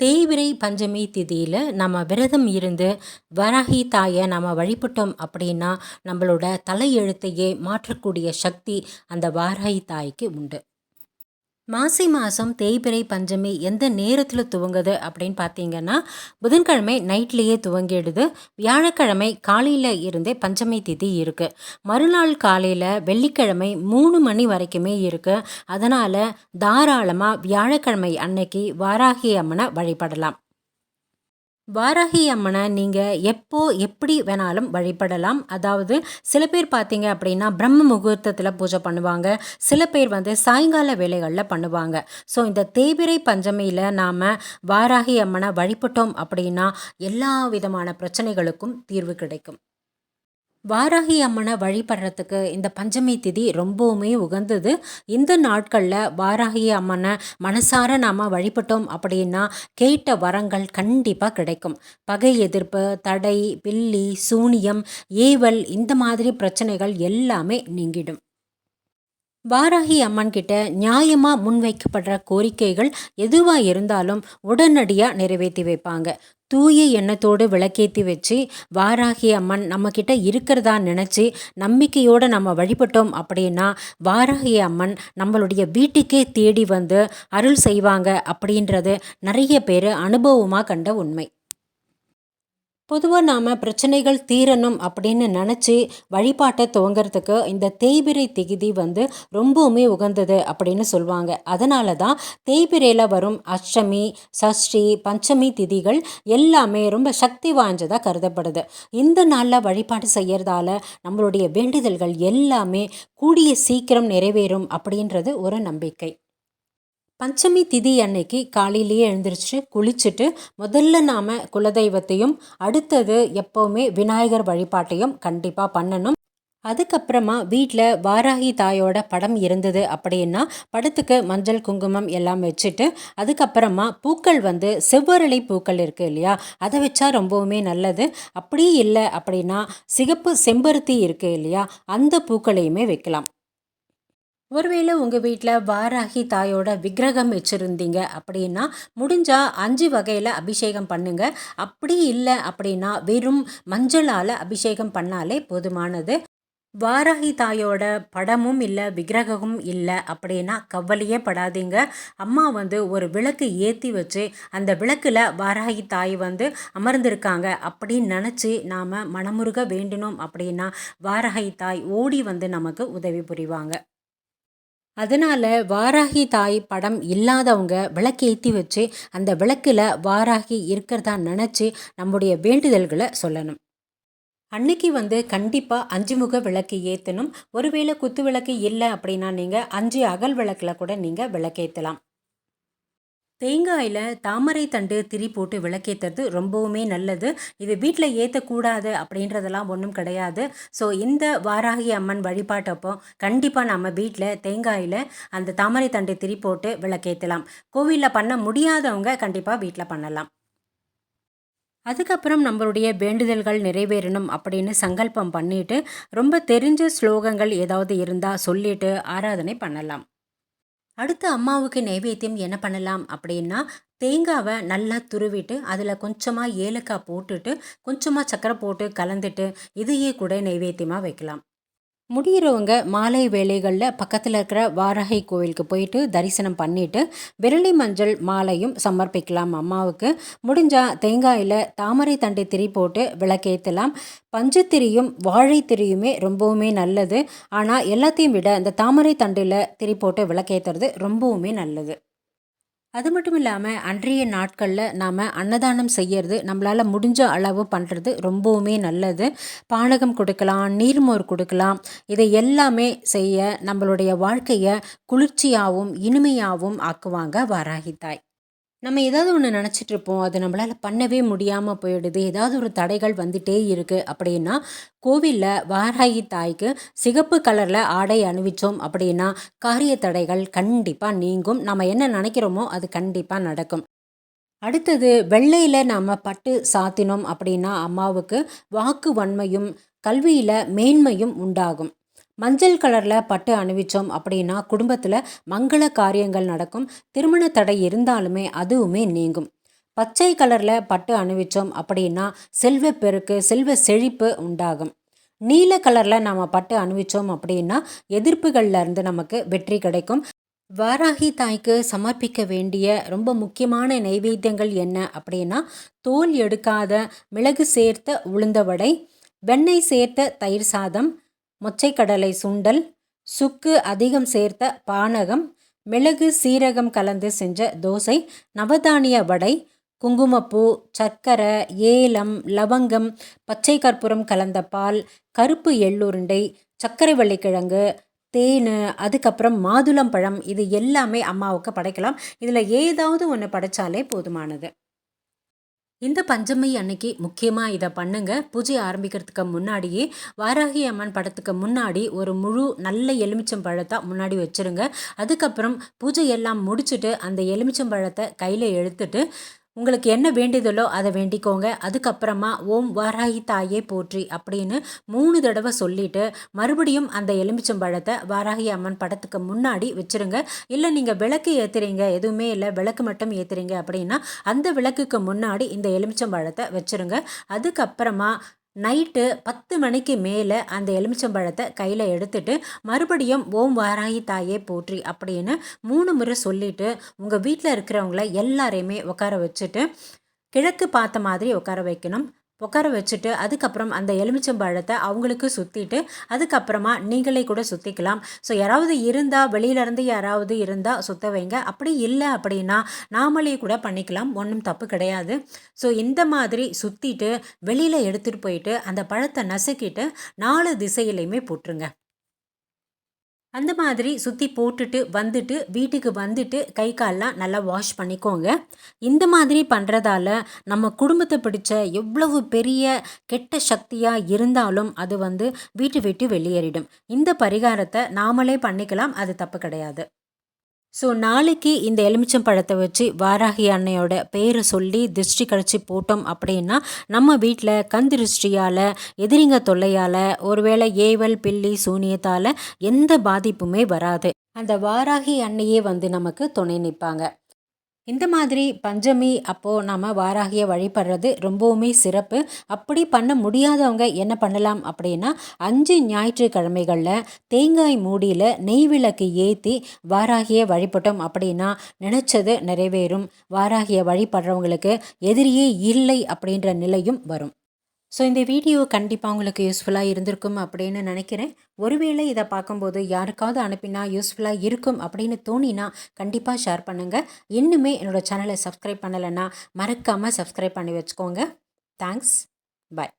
தேய்விரை பஞ்சமி திதியில் நம்ம விரதம் இருந்து வராகி தாயை நம்ம வழிபட்டோம் அப்படின்னா நம்மளோட தலையெழுத்தையே மாற்றக்கூடிய சக்தி அந்த வாராகி தாய்க்கு உண்டு. மாசி மாதம் தேய்பிறை பஞ்சமி எந்த நேரத்தில் துவங்குது அப்படின்னு பார்த்தீங்கன்னா புதன்கிழமை நைட்லேயே துவங்கிடுது. வியாழக்கிழமை காலையில் இருந்தே பஞ்சமி திதி இருக்குது மறுநாள் காலையில் வெள்ளிக்கிழமை மூணு மணி வரைக்குமே இருக்குது அதனால் தாராளமாக வியாழக்கிழமை அன்னைக்கு வாராகி அம்மனை வழிபடலாம். வாராகி அம்மனை நீங்கள் எப்போ எப்படி வேணாலும் வழிபடலாம். அதாவது சில பேர் பார்த்தீங்க அப்படின்னா பிரம்ம முகூர்த்தத்தில் பூஜை பண்ணுவாங்க. சில பேர் வந்து சாயங்கால வேலைகளில் பண்ணுவாங்க. ஸோ இந்த தேவிரை பஞ்சமியில் நாம் வாராகி அம்மனை வழிபட்டோம் அப்படின்னா எல்லா விதமான பிரச்சனைகளுக்கும் தீர்வு கிடைக்கும். வாராகி அம்மனை வழிபடுறதுக்கு இந்த பஞ்சமி திதி ரொம்பவுமே உகந்தது. இந்த நாட்களில் வாராகி அம்மனை மனசார நாம் வழிபட்டோம் அப்படின்னா கேட்ட வரங்கள் கண்டிப்பாக கிடைக்கும். பகை எதிர்ப்பு தடை பில்லி சூனியம் ஏவல் இந்த மாதிரி பிரச்சனைகள் எல்லாமே நீங்கிடும். வாராகி அம்மன் கிட்ட நியாயமாக முன்வைக்கப்படுற கோரிக்கைகள் எதுவாக இருந்தாலும் உடனடியாக நிறைவேற்றி வைப்பாங்க. தூய எண்ணத்தோடு விளக்கேற்றி வச்சு வாராகி அம்மன் நம்மக்கிட்ட இருக்கிறதா நினச்சி நம்பிக்கையோடு நம்ம வழிபட்டோம் அப்படின்னா வாராகி அம்மன் நம்மளுடைய வீட்டுக்கே தேடி வந்து அருள் செய்வாங்க அப்படின்றது நிறைய பேர் அனுபவமாக கண்ட உண்மை. பொதுவாக நாம் பிரச்சனைகள் தீரணும் அப்படின்னு நினச்சி வழிபாட்டை துவங்கிறதுக்கு இந்த தேய்பிரை திகிதி வந்து ரொம்பவுமே உகந்தது அப்படின்னு சொல்லுவாங்க அதனால தான் தேய்பிரையில் வரும் அஷ்டமி சஷ்டி பஞ்சமி திதிகள் எல்லாமே ரொம்ப சக்தி வாய்ந்ததாக கருதப்படுது. இந்த நாளில் வழிபாடு செய்கிறதால நம்மளுடைய வேண்டுதல்கள் எல்லாமே கூடிய சீக்கிரம் நிறைவேறும் அப்படின்றது ஒரு நம்பிக்கை. பஞ்சமி திதி அன்னைக்கு காலையிலேயே எழுந்திரிச்சு குளிச்சுட்டு முதல்ல நாம் குலதெய்வத்தையும் அடுத்தது எப்போவுமே விநாயகர் வழிபாட்டையும் கண்டிப்பாக பண்ணணும். அதுக்கப்புறமா வீட்டில் வாராகி தாயோட படம் இருந்தது அப்படின்னா படத்துக்கு மஞ்சள் குங்குமம் எல்லாம் வச்சுட்டு அதுக்கப்புறமா பூக்கள் வந்து செவ்வரளி பூக்கள் இருக்குது இல்லையா? அதை வச்சா ரொம்பவுமே நல்லது. அப்படி இல்லை அப்படின்னா சிகப்பு செம்பருத்தி இருக்குது இல்லையா? அந்த பூக்களையுமே வைக்கலாம். ஒருவேளை உங்கள் வீட்டில் வாராகி தாயோட விக்கிரகம் வச்சுருந்தீங்க அப்படின்னா முடிஞ்சால் அஞ்சு வகையில் அபிஷேகம் பண்ணுங்க. அப்படி இல்லை அப்படின்னா வெறும் மஞ்சளால் அபிஷேகம் பண்ணாலே போதுமானது. வாராகி தாயோட படமும் இல்லை விக்கிரகமும் இல்லை அப்படின்னா கவலையே படாதீங்க. அம்மா வந்து ஒரு விளக்கு ஏற்றி வச்சு அந்த விளக்கில் வாராகி தாய் வந்து அமர்ந்திருக்காங்க அப்படின்னு நினச்சி நாம் மனமுருக வேண்டினோம் அப்படின்னா வாராகி தாய் ஓடி வந்து நமக்கு உதவி புரிவாங்க. அதனால் வாராகி தாய் படம் இல்லாதவங்க விளக்கேற்றி வச்சு அந்த விளக்கில் வாராகி இருக்கிறதா நினச்சி நம்முடைய வேண்டுதல்களை சொல்லணும். அன்னைக்கு வந்து கண்டிப்பாக அஞ்சு முக விளக்கு ஏற்றணும் ஒருவேளை குத்து விளக்கு இல்லை அப்படின்னா நீங்கள் அஞ்சு அகல் விளக்கில் கூட நீங்கள் விளக்கேற்றலாம் தேங்காயில் தாமரை தண்டு திரி போட்டு விளக்கேற்றுறது ரொம்பவுமே நல்லது. இது வீட்டில் ஏற்றக்கூடாது அப்படின்றதெல்லாம் ஒன்றும் கிடையாது. ஸோ இந்த வாராகி அம்மன் வழிபாட்டப்போ கண்டிப்பாக நம்ம வீட்டில் தேங்காயில் அந்த தாமரை தண்டு திரி போட்டு விளக்கேற்றலாம் கோவிலில் பண்ண முடியாதவங்க கண்டிப்பாக வீட்டில் பண்ணலாம். அதுக்கப்புறம் நம்மளுடைய வேண்டுதல்கள் நிறைவேறணும் அப்படின்னு சங்கல்பம் பண்ணிவிட்டு ரொம்ப தெரிஞ்ச ஸ்லோகங்கள் ஏதாவது இருந்தால் சொல்லிட்டு ஆராதனை பண்ணலாம். அடுத்து அம்மாவுக்கு நைவேத்தியம் என்ன பண்ணலாம் அப்படின்னா தேங்காவை நல்லா துருவிட்டு அதில் கொஞ்சமாக ஏலக்காய் போட்டுட்டு கொஞ்சமாக சக்கரை போட்டு கலந்துட்டு இதையே கூட நைவேத்தியமாக வைக்கலாம். முடிகிறவங்க மாலை வேலைகளில் பக்கத்தில் இருக்கிற வாரகை கோவிலுக்கு போயிட்டு தரிசனம் பண்ணிவிட்டு விரலி மஞ்சள் மாலையும் சமர்ப்பிக்கலாம் அம்மாவுக்கு. முடிஞ்சால் தேங்காயில் தாமரை தண்டை திரி போட்டு விளக்கேற்றலாம் பஞ்சுத்திரியும் வாழைத்திரியுமே ரொம்பவுமே நல்லது. ஆனால் எல்லாத்தையும் விட இந்த தாமரை தண்டில் திரி போட்டு விளக்கேற்றுறது ரொம்பவுமே நல்லது. அது மட்டும் இல்லாமல் அன்றைய நாட்களில் நாம் அன்னதானம் செய்யறது நம்மளால் முடிஞ்ச அளவு பண்ணுறது ரொம்பவுமே நல்லது. பானகம் கொடுக்கலாம் நீர்மோர் கொடுக்கலாம். இதை எல்லாமே செய்ய நம்மளுடைய வாழ்க்கையை குளிர்ச்சியாகவும் இனிமையாகவும் ஆக்குவாங்க வாராகித்தாய் நம்ம ஏதாவது ஒன்று நினச்சிட்ருப்போம் அது நம்மளால் பண்ணவே முடியாமல் போயிடுது. ஏதாவது ஒரு தடைகள் வந்துட்டே இருக்குது அப்படின்னா கோவிலில் வாராகி தாய்க்கு சிகப்பு கலரில் ஆடை அணிவிச்சோம் அப்படின்னா காரிய தடைகள் கண்டிப்பாக நீங்கும். நம்ம என்ன நினைக்கிறோமோ அது கண்டிப்பாக நடக்கும். அடுத்தது வெள்ளையில் நாம் பட்டு சாத்தினோம் அப்படின்னா அம்மாவுக்கு வாக்கு வன்மையும் கல்வியில் மேன்மையும் உண்டாகும். மஞ்சள் கலரில் பட்டு அணிவிச்சோம் அப்படின்னா குடும்பத்தில் மங்கள காரியங்கள் நடக்கும். திருமண தடை இருந்தாலுமே அதுவுமே நீங்கும். பச்சை கலரில் பட்டு அணிவிச்சோம் அப்படின்னா செல்வ பெருக்கு செல்வ செழிப்பு உண்டாகும். நீல கலரில் நாம் பட்டு அணிவிச்சோம் அப்படின்னா எதிர்ப்புகள்லேருந்து நமக்கு வெற்றி கிடைக்கும். வாராகி தாய்க்கு சமர்ப்பிக்க வேண்டிய ரொம்ப முக்கியமான நைவேத்தியங்கள் என்ன அப்படின்னா தோல் எடுக்காத மிளகு சேர்த்த உளுந்த வடை வெண்ணெய் சேர்த்த தயிர் சாதம் மொச்சைக்கடலை சுண்டல் சுக்கு அதிகம் சேர்த்த பானகம் மிளகு சீரகம் கலந்து செஞ்ச தோசை நவதானிய வடை குங்குமப்பூ சர்க்கரை ஏலம் லவங்கம் பச்சை கற்பூரம் கலந்த பால் கருப்பு எள்ளுருண்டை சர்க்கரை வள்ளிக்கிழங்கு தேன் அதுக்கப்புறம் மாதுளம் பழம் இது எல்லாமே அம்மாவுக்கு படைக்கலாம். இதில் ஏதாவது ஒன்று படைச்சாலே போதுமானது. இந்த பஞ்சமி அன்னைக்கு முக்கியமாக இதை பண்ணுங்க. பூஜை ஆரம்பிக்கிறதுக்கு முன்னாடியே வாராகி அம்மன் படத்துக்கு முன்னாடி ஒரு முழு நல்ல எலுமிச்சம் பழத்தை முன்னாடி வச்சுருங்க. அதுக்கப்புறம் பூஜை எல்லாம் முடிச்சுட்டு அந்த எலுமிச்சம் பழத்தை கையில் எடுத்துட்டு உங்களுக்கு என்ன வேண்டியதோ அதை வேண்டிக்கோங்க. அதுக்கப்புறமா ஓம் வாராகி தாயே போற்றி அப்படின்னு மூணு தடவை சொல்லிட்டு மறுபடியும் அந்த எலுமிச்சம்பழத்தை வாராகி அம்மன் படத்துக்கு முன்னாடி வச்சுருங்க. இல்லை நீங்கள் விளக்கு ஏற்றுறீங்க எதுவுமே இல்லை விளக்கு மட்டும் ஏற்றுறீங்க அப்படின்னா அந்த விளக்குக்கு முன்னாடி இந்த எலுமிச்சம்பழத்தை வச்சுருங்க. அதுக்கப்புறமா நைட்டு பத்து மணிக்கு மேலே அந்த எலுமிச்சம்பழத்தை கையில் எடுத்துட்டு மறுபடியும் ஓம் வாராயி தாயே போற்றி அப்படின்னு மூணு முறை சொல்லிவிட்டு உங்கள் வீட்டில் இருக்கிறவங்கள எல்லாரையுமே உட்கார வச்சுட்டு கிழக்கு பார்த்த மாதிரி உட்கார வைக்கணும். உட்கார வச்சுட்டு அதுக்கப்புறம் அந்த எலுமிச்சம்பழத்தை அவங்களுக்கு சுற்றிட்டு அதுக்கப்புறமா நீங்களே கூட சுற்றிக்கலாம் ஸோ யாராவது இருந்தால் வெளியிலேருந்து யாராவது இருந்தால் சுற்ற வைங்க. அப்படி இல்லை அப்படின்னா நாமளே கூட பண்ணிக்கலாம். ஒன்றும் தப்பு கிடையாது. ஸோ இந்த மாதிரி சுற்றிட்டு வெளியில் எடுத்துகிட்டு போயிட்டு அந்த பழத்தை நசுக்கிட்டு நாலு திசையிலையுமே போட்டுருங்க. அந்த மாதிரி சுற்றி போட்டுட்டு வந்துட்டு வீட்டுக்கு வந்துட்டு கை கால்லாம் நல்லா வாஷ் பண்ணிக்கோங்க. இந்த மாதிரி பண்ணுறதால நம்ம குடும்பத்தை பிடிச்ச எவ்வளவு பெரிய கெட்ட சக்தியாக இருந்தாலும் அது வந்து வீட்டு விட்டு வெளியேறிடும். இந்த பரிகாரத்தை நாமளே பண்ணிக்கலாம் அது தப்பு கிடையாது. ஸோ நாளைக்கு இந்த எலுமிச்சம் பழத்தை வச்சு வாராகி அன்னையோட பேரை சொல்லி திருஷ்டி கழிச்சு போட்டோம் அப்படின்னா நம்ம வீட்டில் கண் திருஷ்டியால் எதிரிங்க தொல்லையால் ஒருவேளை ஏவல் பில்லி சூனியத்தால் எந்த பாதிப்புமே வராது. அந்த வாராகி அன்னையே வந்து நமக்கு துணை நிற்பாங்க. இந்த மாதிரி பஞ்சமி அப்போது நாம் வாராகியை வழிபடுறது ரொம்பவுமே சிறப்பு. அப்படி பண்ண முடியாதவங்க என்ன பண்ணலாம் அப்படின்னா அஞ்சு ஞாயிற்றுக்கிழமைகளில் தேங்காய் மூடியில் நெய் விளக்கு ஏற்றி வாராகியை வழிபட்டோம் அப்படின்னா நினச்சது நிறைவேறும். வாராகியை வழிபடுறவங்களுக்கு எதிரியே இல்லை அப்படின்ற நிலையும் வரும். ஸோ இந்த வீடியோ கண்டிப்பாக உங்களுக்கு யூஸ்ஃபுல்லாக இருந்திருக்கும் அப்படின்னு நினைக்கிறேன். ஒருவேளை இதை பார்க்கும்போது யாருக்காவது அனுப்பினா யூஸ்ஃபுல்லாக இருக்கும் அப்படின்னு தோணினா கண்டிப்பாக ஷேர் பண்ணுங்கள் இன்னுமே என்னோடய சேனலை சப்ஸ்கிரைப் பண்ணலைன்னா மறக்காமல் சப்ஸ்கிரைப் பண்ணி வச்சுக்கோங்க. Thanks bye